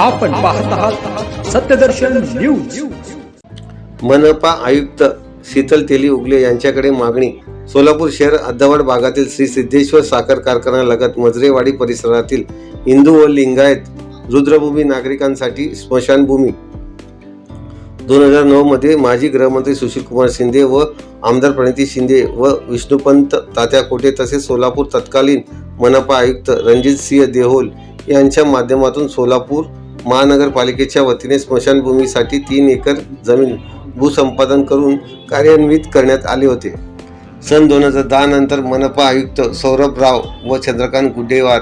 आपण पाहत आहात सत्यदर्शन न्यूज. मनपा आयुक्त शीतल तेली उगले यांच्याकडे मागणी. सोलापूर शहर अद्दावड भागातील श्री सिद्धेश्वर साखर कारखाना लगत मजरेवाडी परिसरातील हिंदू व लिंगायत रुद्रभूमी नागरिकांसाठी स्मशानभूमी. दोन हजार नऊ मध्ये माजी गृहमंत्री सुशीलकुमार शिंदे व आमदार प्रणिती शिंदे व विष्णुपंत तात्या कोटे तसेच सोलापूर तत्कालीन मनपा आयुक्त रणजित सिंह देहोल यांच्या माध्यमातून सोलापूर महानगरपालिकेच्या वतीने स्मशानभूमीसाठी तीन एकर जमीन भूसंपादन करून कार्यान्वित करण्यात आले होते. सन दोन हजार दहा नंतर मनपा आयुक्त सौरभ राव व चंद्रकांत गुड्डेवार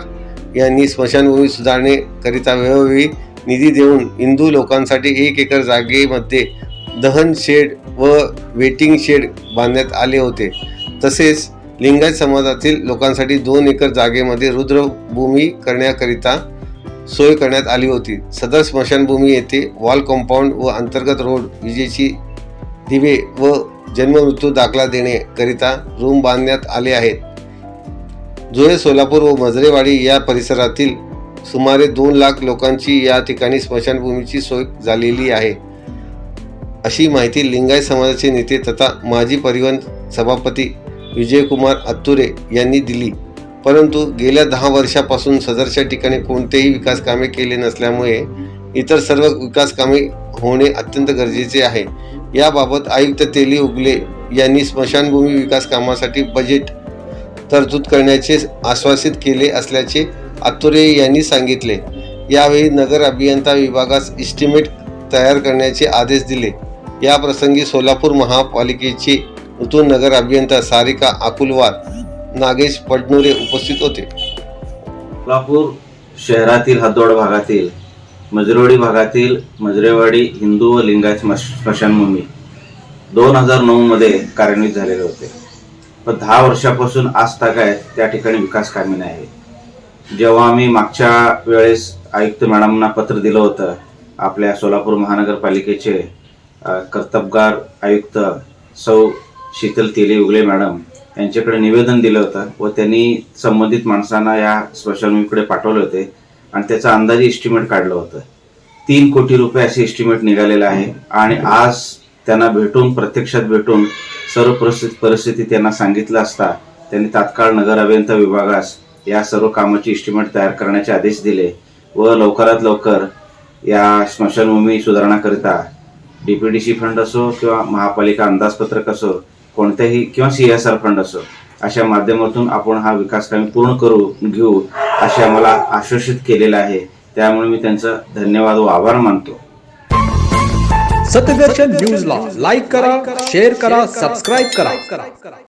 यांनी स्मशानभूमी सुधारणेकरिता वेळोवेळी निधी देऊन हिंदू लोकांसाठी एक एकर जागेमध्ये दहन शेड व वेटिंग शेड बांधण्यात आले होते. तसेच लिंगायत समाजातील लोकांसाठी दोन एकर जागेमध्ये रुद्रभूमी करण्याकरिता सोय करण्यात आली होती. सदर स्मशानभूमी येथे वॉल कंपाऊंड व अंतर्गत रोड विजेची दिवे व जन्ममृत्यू दाखला देण्याकरिता रूम बांधण्यात आले आहेत. जुळे सोलापूर व मजरेवाडी या परिसरातील सुमारे दोन लाख लोकांची या ठिकाणी स्मशानभूमीची सोय झालेली आहे. अशी माहिती लिंगायत समाजाचे नेते तथा माजी परिवहन सभापती विजयकुमार अत्तुरे यांनी दिली. परंतु गेल्या दहा वर्षापासून सदरच्या ठिकाणी कोणतेही विकास कामे केले नसल्यामुळे इतर सर्व विकास कामे होणे अत्यंत गरजेचे आहे. याबाबत आयुक्त तेली उगले यांनी स्मशानभूमी विकास कामासाठी बजेट तरतूद करण्याचे आश्वासित केले असल्याचे आतुरे यांनी सांगितले. यावेळी नगर अभियंता विभागास इस्टिमेट तयार करण्याचे आदेश दिले. या प्रसंगी सोलापूर महापालिकेचे नूतन नगर अभियंता सारिका अकुलवार नागेश पडनुरे उपस्थित होते. सोलापूर शहरातील हद्दोड भागातील मजरेवाडी भागातील मजरेवाडी हिंदू व लिंगायत स्मशानभूमी दोन हजार नऊमध्ये कार्यान्वित झालेले होते. पण दहा वर्षापासून आज तागायत त्या ठिकाणी विकास कामे नाही. आहेत जेव्हा आम्ही मागच्या वेळेस आयुक्त मॅडमना पत्र दिलं होतं आपल्या सोलापूर महानगरपालिकेचे कर्तबगार आयुक्त सौ शीतल तेली उगले मॅडम यांच्याकडे निवेदन दिलं होतं व त्यांनी संबंधित माणसांना या स्मशानभूमीकडे पाठवले होते आणि त्याचा अंदाजे इस्टिमेट काढलं होतं. तीन कोटी रुपये असे इस्टिमेट निघालेलं आहे आणि आज त्यांना भेटून प्रत्यक्षात भेटून सर्व परिस्थिती परिस्थिती त्यांना सांगितलं असता त्यांनी तात्काळ नगर अभियंता विभागास या सर्व कामाची इस्टिमेट तयार करण्याचे आदेश दिले व लवकरात लवकर या स्मशानभूमी सुधारणाकरिता D P D C fund असो किंवा महापालिका अंदाजपत्रक असो कोणत्याही किंवा सी एस आर फंड असो अशा माध्यमातून आपण हा विकास कामे पूर्ण करू घेऊ असे आम्हाला आश्वासित केलेलं आहे. त्यामुळे मी त्यांचा धन्यवाद व आभार मानतो. सत्यदर्शन न्यूजला लाईक करा शेअर करा सबस्क्राईब करा.